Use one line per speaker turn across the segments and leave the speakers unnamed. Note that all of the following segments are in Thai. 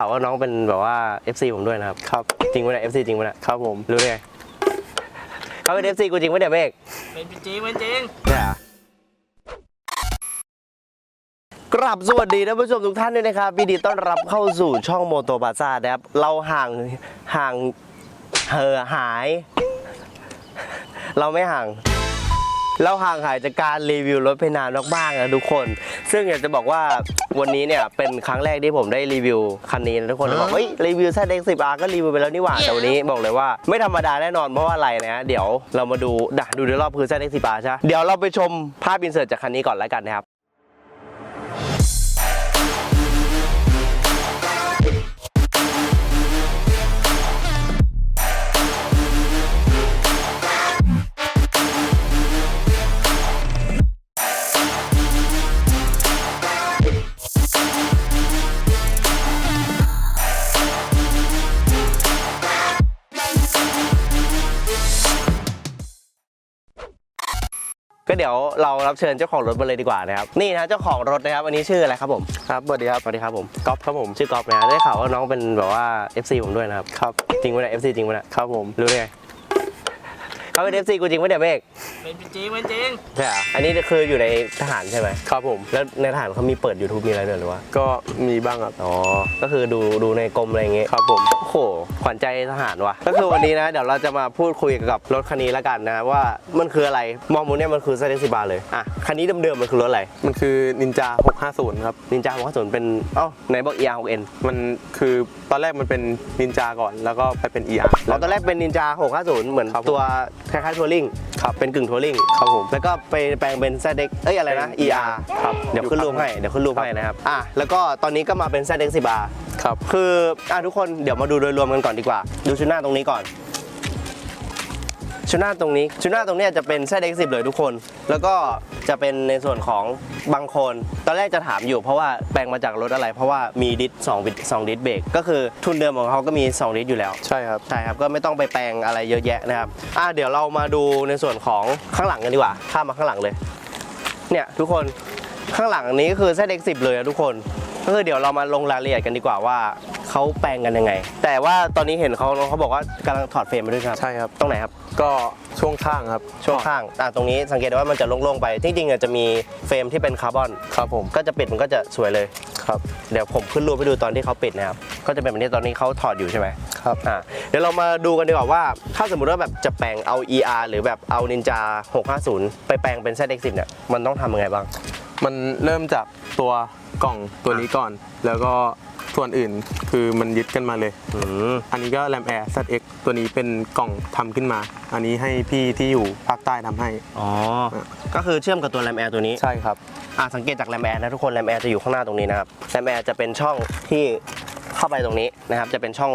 ข่าวว่าน้องเป็นแบบว่า FC ผมด้วยนะครับ
ครับ
จริงปะเนี่ย FC จริงปะเนี่ย
ครับผม
รู้ได้ไงเขาเป็น FC กูจริงปะเนี่ยเมฆ
เป็นจริงเป็นจริง
ใช่เหรอกราบสวัสดีท่านผู้ชมทุกท่านด้วยนะครับยินดีต้อนรับเข้าสู่ช่องโมโตบาซ่านะครับ เราห่างห่างเห่อหาย เราไม่ห่าง เราห่างหายจากการรีวิวรถไปนานมากๆนะทุกคน ซึ่งอยากจะบอกว่าวันนี้เนี่ยเป็นครั้งแรกที่ผมได้รีวิวคันนี้นะทุกคนบอกเฮ้ยรีวิว ZX10R ก็รีวิวไปแล้วนี่หว่าแต่วันนี้บอกเลยว่าไม่ธรรมดาแน่นอนเพราะว่าอะไรนะเดี๋ยวเรามาดูดะดูในรอบคือ ZX10R ใช่ไหมเดี๋ยวเราไปชมภาพอินเสิร์ตจากคันนี้ก่อนแล้วกันนะครับ ดี๋ยวเรารับเชิญเจ้าของรถมาเลยดีกว่านะครับนี่นะเจ้าของรถนะครับอันนี้ชื่ออะไรครับผม
ครับสวัสดีครับ
สวัสดีครับผม
ก๊อฟครับผม
ชื่อกอล์ฟนะได้ข่าวว่าน้องเป็นแบบว่า FC ผมด้วยนะครับ
ครับ
จริงปะเนี่ย FC จริงปะเนี่ย
ครับผม
รู้ได้ไง เขาเป็น FC กูจริงปะเนี่ยเมฆ
เป็นจริงเป็นจริง
ใช่เหรออันนี้คืออยู่ในทหารใช่ไหม
ครับผม
แล้วในทหารเขามีเปิด YouTube มีอะไรด้วยหรือว่า
ก็มีบ้างครับ
อ๋อ ก็คือดูดูในกรมอะไรอย่างเงี้ย
ครับผม
โอ้โหขวัญใจทหารว่ะ ก็คือวันนี้นะ เดี๋ยวเราจะมาพูดคุยกับรถคันนี้แล้วกันนะว่ามันคืออะไร มองมุมเนี่ยมันคือเซเลสิบาเลยอะคันนี้เดิมๆมันคือรถอะไร
มันคือนินจา 650 ครับ
นินจา6 0เป็น เอ้าไหนบอก ER 6N
มันคือตอนแรกมันเป็นนินจาก่อน แล้วก็ไปเป็น ER
เราตอนแรกเป็นนินจา650 เหมือน
ครับผม
ตัวคล้ายๆทัวริงครับเป็นกึ่งทัวริง
ครับผม
แล้วก็ไปแปลงเป็น ZX เอ้ยอะไรนะ
เป็น
ER
ครับ
เดี๋ยวขึ้นรูปให้เดี๋ยวขึ้นรูปให้นะครับอะแล้วก็ตอนนี้ก็มาเป็น ZX 10R
ครับ
คืออะทุกคนเดี๋ยวมาดูโดยรวมกันก่อนดีกว่า ดูชุดหน้าตรงนี้ก่อน ชุดหน้าตรงนี้ ชุดหน้าตรงเนี้ยจะเป็น ZX10 เลยทุกคน แล้วก็จะเป็นในส่วนของบางคน ตอนแรกจะถามอยู่เพราะว่าแปลงมาจากรถอะไร เพราะว่ามีดิส2บิด2ดิสเบรกก็คือทุนเดิมของเขาก็มี 2 ดิสอยู่แล้ว
ใช่ครับ
ใช่ครับ ก็ไม่ต้องไปแปลงอะไรเยอะแยะนะครับอะเดี๋ยวเรามาดูในส่วนของข้างหลังกันดีกว่า ข้ามมาข้างหลังเลย เนี่ยทุกคนข้างหลังนี้คือ ZX10 เลยอะทุกคนก็คือเดี๋ยวเรามาลงรายละเอียดกันดีกว่าว่าเขาแปลงกันยังไง แต่ว่าตอนนี้เห็นเขาเขาบอกว่ากำลังถอดเฟรมไปด้วยครับ
ใช่ครับ
ตรงไหนครับ
ก็ช่วงข้างครับ
ช่วงข้างอะตรงนี้สังเกตได้ว่ามันจะโล่งๆไปที่จริงอะจะมีเฟรมที่เป็นคาร์บอน
ครับผม
ก็จะปิดมันก็จะสวยเลย
ครับ
เดี๋ยวผมขึ้นรูปให้ดูตอนที่เขาปิดนะครับ ก็จะเป็นแบบนี้ตอนนี้เขาถอดอยู่ใช่ไหม
ครับ
อะเดี๋ยวเรามาดูกันดีกว่าว่า ถ้าสมมุติว่าแบบจะแปลงเอา ER หรือแบบเอา Ninja 650 ไปแปลงเป็น ZX10 เนี่ย มันต้องทำยังไงบ้าง
มันเริ่มจากตัว กล่องตัวนี้ก่อน แล้วก็ส่วนอื่นคือมันยึดกันมาเลย
อืม
อันนี้ก็แรมแอร์ ZX ตัวนี้เป็นกล่องทำขึ้นมา อันนี้ให้พี่ที่อยู่ภาคใต้ทำให้
อ๋อ ก็คือเชื่อมกับตัว RAM Air ตัวนี้
ใช่ครับ
อะสังเกตจาก RAM Air นะทุกคน RAM Air จะอยู่ข้างหน้าตรงนี้นะครับ RAM Air จะเป็นช่องที่เข้าไปตรงนี้นะครับ จะเป็นช่อง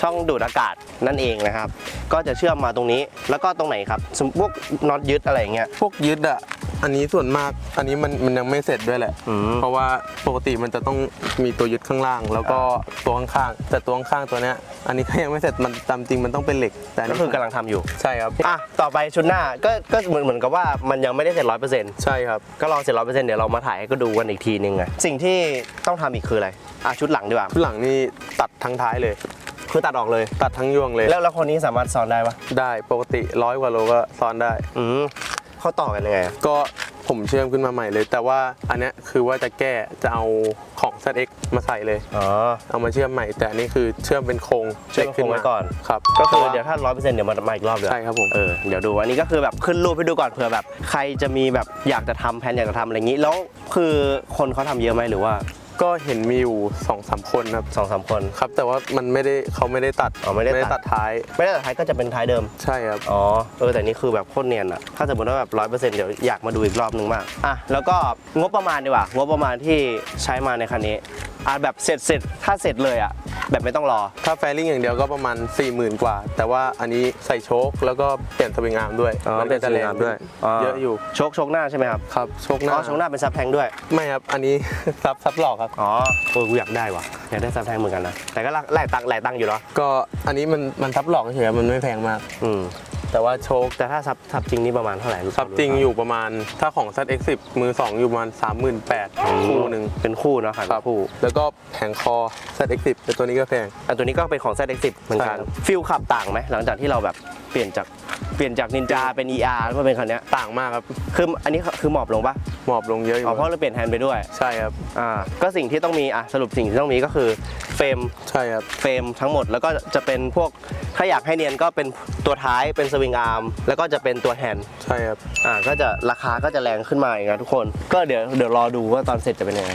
ช่องดูดอากาศนั่นเองนะครับ ก็จะเชื่อมมาตรงนี้แล้วก็ตรงไหนครับสมมุติพวกน็อตยึดอะไรอย่างเงี้ย
พวกยึดอะ อันนี้ส่วนมากอันนี้มันมันยังไม่เสร็จด้วยแหละ
อืม
เพราะว่าปกติมันจะต้องมีตัวยึดข้างล่าง แล้วก็ตัวข้างๆแต่ตัวข้างๆตัวเนี้ยอันนี้ก็ยังไม่เสร็จมันตามจริงมันต้องเป็นเหล็ก แต่น
ก็
นี้
คือกำลังทำอยู่
ใช่ครับ
อะ ต่อไปชุดหน้าก็ก็เหมือนเหมือนกับว่ามันยังไม่ได้เสร็จร้อยเปอร์เซ็นต์
ใช่ครับ
ก็รอเสร็จร้อยเปอร์เซ็นต์เดี๋ยวเรามาถ่ายให้ก็ดูกันอีกทีนึงอะสิ่งที่ต้องทำอีกคืออะไรอะชุดหลังดีกว่า
ทุกหลังนี่ตัดทั้งท้ายเลย
คือตัดออกเลย
ตัดทั้งยวงเลย
แล้วแล้วคนนี้สามารถซ้อนได้ปะ
ได้ปกติร้อยกว่าโลก็ซ้อนได้
อืม เขาต่อกันยังไงอะ
ก็ผมเชื่อมขึ้นมาใหม่เลย แต่ว่าอันเนี้ยคือว่าจะแก้จะเอาของ ZX มาใส่เลย
อ๋อ
เอามาเชื่อมใหม่ แต่อันนี้คือเชื่อมเป็นโครง
เชื่อมเป็นโครงไว้ก่อน
ครับ
ก็คือ
แต่ว่า
เดี๋ยวถ้าร้อยเปอร์เซ็นต์เดี๋ยวมามาอีกรอบเดี๋ยว
ใช่ครับผม
เออเดี๋ยวดูอันนี้ก็คือแบบขึ้นรูปให้ดูก่อนเผื่อแบบ ใครจะมีแบบอยากจะทำแผนอยากจะทำอะไรอย่างนี้ แล้วคือคนเขาทำเยอะไหมหรือว่า
ก็เห็นมีอยู่2อสามคนครับ
สองสามคน
ครับ แต่ว่ามันไม่ได้เขาไม่ได้ตัด
อ๋อไม่ได้ตัด
ตัดท้าย
ไม่ได้แต่ท้ายก็จะเป็นท้ายเดิม
ใช่ครับ
อ๋อ เออแต่นี่คือแบบโคตรเนียนอะถ้าสมมติว่าแบบร้อยเปอร์เซ็นต์เดี๋ยวอยากมาดูอีกรอบนึงมาก อะ แล้วก็งบประมาณดีกว่า งบประมาณที่ใช้มาในคันนี้อะแบบเสร็จเสร็จถ้าเสร็จเลยอะ แบบไม่ต้องรอ
ถ้าแฟริ่งอย่างเดียวก็ประมาณ 4 0,000 กว่า แต่ว่าอันนี้ใส่โชคแล้วก็เปลี่ยนสวิงอาร์มด้วย
อ๋อ
มัก็จะแรงด้วยเยอะอยู่
โชคโชคหน้าใช่ไหมครับ
ครับโชคห
อ๋
น้า
อโชคหน้าเป็นซับแทงด้วย
ไม่ครับอันนี้ซับซับหลอกครับ
อ๋อเออกูอยากได้ว่ะอยากได้ซับแทงเหมือนกันนะแต่ก็หลายตังค์หลายตังค์อยู่เนาะ
ก็อันนี้มันมันซับหลอกเฉยๆมันไม่แพงมาก
อืม
แต่ว่าโชค
แต่ถ้าซับซับจริงนี่ประมาณเท่าไหร่
ซับจริงอยู่ประมาณถ้าของ ZX10 มือ 2 อยู่ประมาณ 38,000คู่หนึ่ง
เป็นคู่เนาะขาย
ค
เป็
รับ
นคู่
แล้วก็แผงคอ ZX10 แต่ตัวนี้ก็แพง
อันตัวนี้ก็เป็นของ ZX10 เหมือนกัน
ใช่ครับ
ฟิลขับต่างไหมหลังจากที่เราแบบเปลี่ยนจากเปลี่ยนจากนินจาเป็น ER แล้วมาเป็นคันเนี้ย
ต่างมากครับ
คืออันนี้คือหมอบลงปะ
หมอบลงเยอะอยู่
อ๋อเพราะเราเปลี่ยนแฮนด์ไปด้วย
ใช่ครับ
อ่าก็สิ่งที่ต้องมีอะสรุปสิ่งที่ต้องมีก็คือ เฟรม
ใช่ครับ
เฟรมทั้งหมดแล้วก็จะเป็นพวกถ้าอยากให้เนียนก็เป็นตัวท้ายเป็นสวิงอาร์มแล้วก็จะเป็นตัวแฮนด์
ใช่ครับ
อ่าก็จะราคาก็จะแรงขึ้นมาอย่างเงี้ยทุกคน ก็เดี๋ยวเดี๋ยวรอดูว่าตอนเสร็จจะเป็นยังไง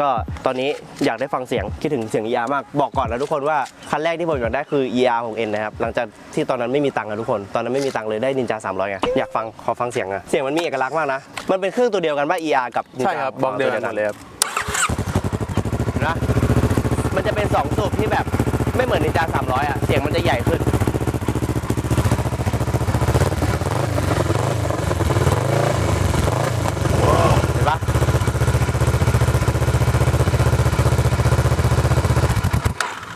ก็ตอนนี้อยากได้ฟังเสียงคิดถึงเสียง ER มากบอกก่อนนะทุกคนว่าคันแรกที่ผมอยากได้คือ ER ของ N นะครับหลังจากที่ตอนนั้นไม่มีตังค์อะทุกคนตอนนั้นไม่มีตังค์เลยได้นินจา300ไงอยากฟังขอฟังเสียงอะเสียงมันมีเอกลักษณ์มากนะมันเป็นเครื่องตัวเดียวกันป่ะ ER กับ Ninja
ใช่ครับบล็อกเดียวกันหมดเลยครับ
นะมันจะ เป็น2สูบที่แบบไม่เหมือนนินจา300 อะ เสียงมันจะใหญ่ขึ้น เห็นปะ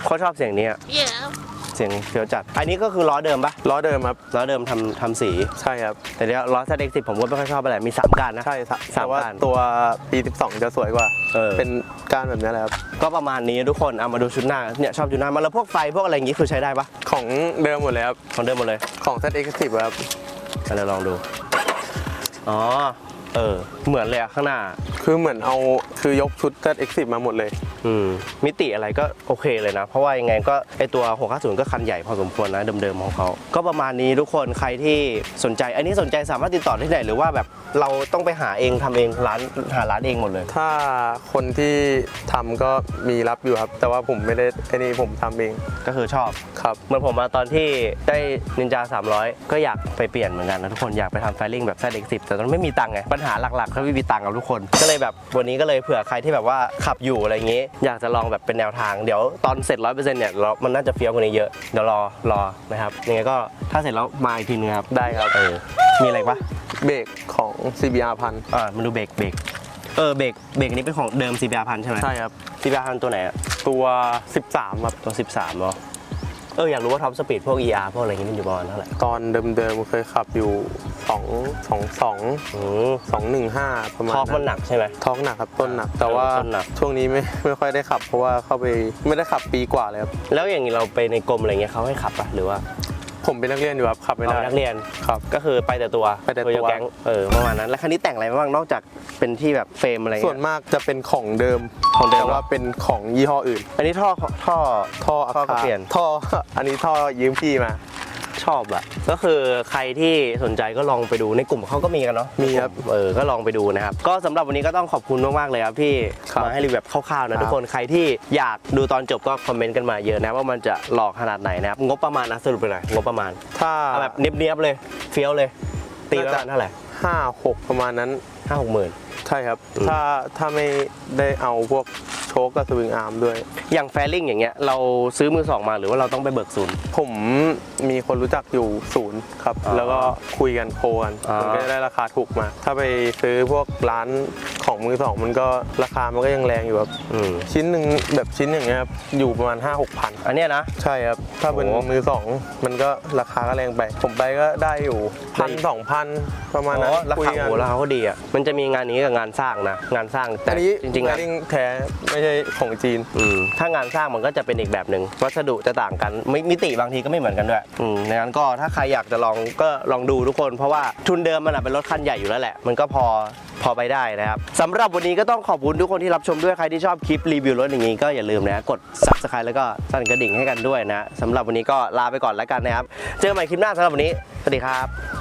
โคตรชอบเสียงนี้อะ
Yeah.
เสียงเฟี้ยวจัด อันนี้ก็คือล้อเดิมปะ
ล้อเดิมครับ
ล้อเดิมทำทำสี
ใช่ครับ
แต่เดี๋ยวล้อ ZX10 ผมก็ไม่ค่อยชอบอะไรมี 3การนะ
ใช่ครับ
สาม
แต่ว่า
การ
ตัวปี 12 จะสวยกว่า
เออ
เป็นการแบบนี้แหละครับ
ก็ประมาณนี้ทุกคนเอามาดูชุดหน้าเนี่ยชอบชุดหน้ามาแล้วพวกไฟพวกอะไรอย่างงี้คือใช้ได้ปะ
ของเดิมหมดเลยครับ
ของเดิมหมดเลย
ของ ZX10 ครับ
อะเดี๋ยวลองดู อ๋อ เออ เหมือนเลยอะข้างหน้า
คือเหมือนเอาคือยกชุด ZX10 มาหมดเลย
อืมมิติอะไรก็โอเคเลยนะ เพราะว่ายังไงก็ไอตัว650ก็คันใหญ่พอสมควรนะเดิมๆของเขาก็ประมาณนี้ทุกคนใครที่สนใจ อันนี้สนใจสามารถติดต่อที่ไหนหรือว่าแบบเราต้องไปหาเองทำเองร้านหาร้านเองหมดเลย
ถ้าคนที่ทำก็มีรับอยู่ครับ แต่ว่าผมไม่ได้ไอ้นี่ผมทำเอง
ก็คือชอบ
ครับ
เหมือนผมมาตอนที่ได้นินจา 300 ก็อยากไปเปลี่ยนเหมือนกันนะทุกคนอยากไปทำไฟลิ่งแบบ ZX10 แต่ตอนนั้นไม่มีตังค์ไงปัญหาหลักๆคือไม่มีตังค์กับทุกคน ก็เลยแบบวันนี้ก็เลยเผื่อใครที่แบบว่าขับอยู่อะไรอย่างงี้อยากจะลองแบบเป็นแนวทางเดี๋ยวตอนเสร็จ100%เนี่ยเรามันน่าจะเฟี้ยวกว่านี้เยอะเดี๋ยวรอรอนะครับยังไงก็ถ้าเสร็จแล้วมาอีกทีนึงครับ
ได้ครับ
เออมีอะไรปะ
เบรกของ CBR พัน
อ่ามาดูเบรกเบรกเออเบรกเบรกนี้เป็นของเดิม CBR พันใช่ไหม
ใช่ครับ
CBR พันตัวไหนอะ
ตัว 13ครับ
ตัว 13เหรอเอออยากรู้ว่าท็อปสปีดพวก ER พวกอะไรอย่างงี้มันอยู่ประมาณเท่าไหร่
ตอนเดิมๆเคยขับอยู่ 2 2 2
อืม
2 1 5ประมาณ
ท็อปมันหนักใช่ไหม
ท้องหนักครับต้นหนัก แต่ว่า
ต้นหนัก
ช่วงนี้ไม่ไม่ค่อยได้ขับ เพราะว่าเข้าไปไม่ได้ขับปีกว่าเลยครับ
แล้วอย่างนี้เราไปในกรมอะไรเงี้ยเขาให้ขับปะหรือว่า
ผมเป็นนักเรียนอยู่ครับขับไม่ได้
เอานักเรียน
ครับ
ก็คือไปแต่ตัว
ไปแต่ตัว
โยแก๊งเออประมาณนั้น แล้วคันนี้แต่งอะไรมาบ้างนอกจากเป็นที่แบบเฟรมอะไร
ส่ว
เงี้
น
ย
มากจะเป็นของเดิม
ของเดิม
แต่ว่าเป็นของยี่ห้ออื่น
อันนี้ท่อท่อ
ท่ออา
ท่อก็
คา
เปลี่ยน
ท่อ อันนี้ท่อยืมพี่มา
ชอบอะก็คือใครที่สนใจก็ลองไปดูในกลุ่มเขาก็มีกันเนาะ
มีครับ
เออก็ลองไปดูนะครับ ก็สำหรับวันนี้ก็ต้องขอบคุณมากๆเลยครับที่
ครับ
มาให้รีวิวแบบคร่าวๆ
ครั
นะ
บ
ทุกคนใครที่อยากดูตอนจบก็คอมเมนต์กันมาเยอะนะว่ามันจะหลอกขนาดไหนนะครับงบประมาณนะสรุปไปหน่อยงบประมาณ
ถ้า
เอาแบบเนียบๆเลยเฟี้ยวเลย ตีไว้ประมาณเท่าไหร่
ห้าหกประมาณนั้น
ห้าหกหมื่น
ใช่ครับ
อืม
ถ้าถ้าไม่ได้เอาพวก โชคกับสวิงอาร์มด้วย
อย่างแฟริ่งอย่างเงี้ยเราซื้อมือสองมาหรือว่าเราต้องไปเบิกศูนย์
ผมมีคนรู้จักอยู่ศูนย์ครับ
อ๋อ
แล้วก็คุยกันโคกัน
อ๋อ
มันก็จะได้ราคาถูกมา ถ้าไปซื้อพวกร้านของมือสองมันก็ราคามันก็ยังแรงอยู่ครับ
อืม
ชิ้นหนึ่งแบบชิ้นอย่างเงี้ยครับอยู่ประมาณ 5 6พัน
อันเนี้ยนะ
ใช่ครับ ถ้าเป็น
โอ้
มือสองมันก็ราคาก็แรงไป ผมไปก็ได้อยู่พันสองพันประมาณนั้น
อ๋อรา
คุย
คา
กัน
โหราคาเขาดีอะมันจะมีงานนี้กับงานสร้างนะงานสร้างแต่
อันนี้
จริงๆ
งา
อะ
นแท้ไม่ใช่ของจีน
อืมถ้างานสร้างมันก็จะเป็นอีกแบบหนึ่งวัสดุจะต่างกันมิมิติบางทีก็ไม่เหมือนกันด้วยอืมดังนั้นก็ถ้าใครอยากจะลองก็ลองดูทุกคน เพราะว่าทุนเดิมมันอะเป็นรถคันใหญ่อยู่แล้วแหละ มันก็พอพอไปได้นะครับสำหรับวันนี้ก็ต้องขอบคุณทุกคนที่รับชมด้วยใครที่ชอบคลิปรีวิวรถอย่างนี้ก็อย่าลืมนะกด subscribe แล้วก็สั่นกระดิ่งให้กันด้วยนะสำหรับวันนี้ก็ลาไปก่อนแล้วกันนะครับ เจอกันใหม่คลิปหน้าสำหรับวันนี้สวัสดีครับ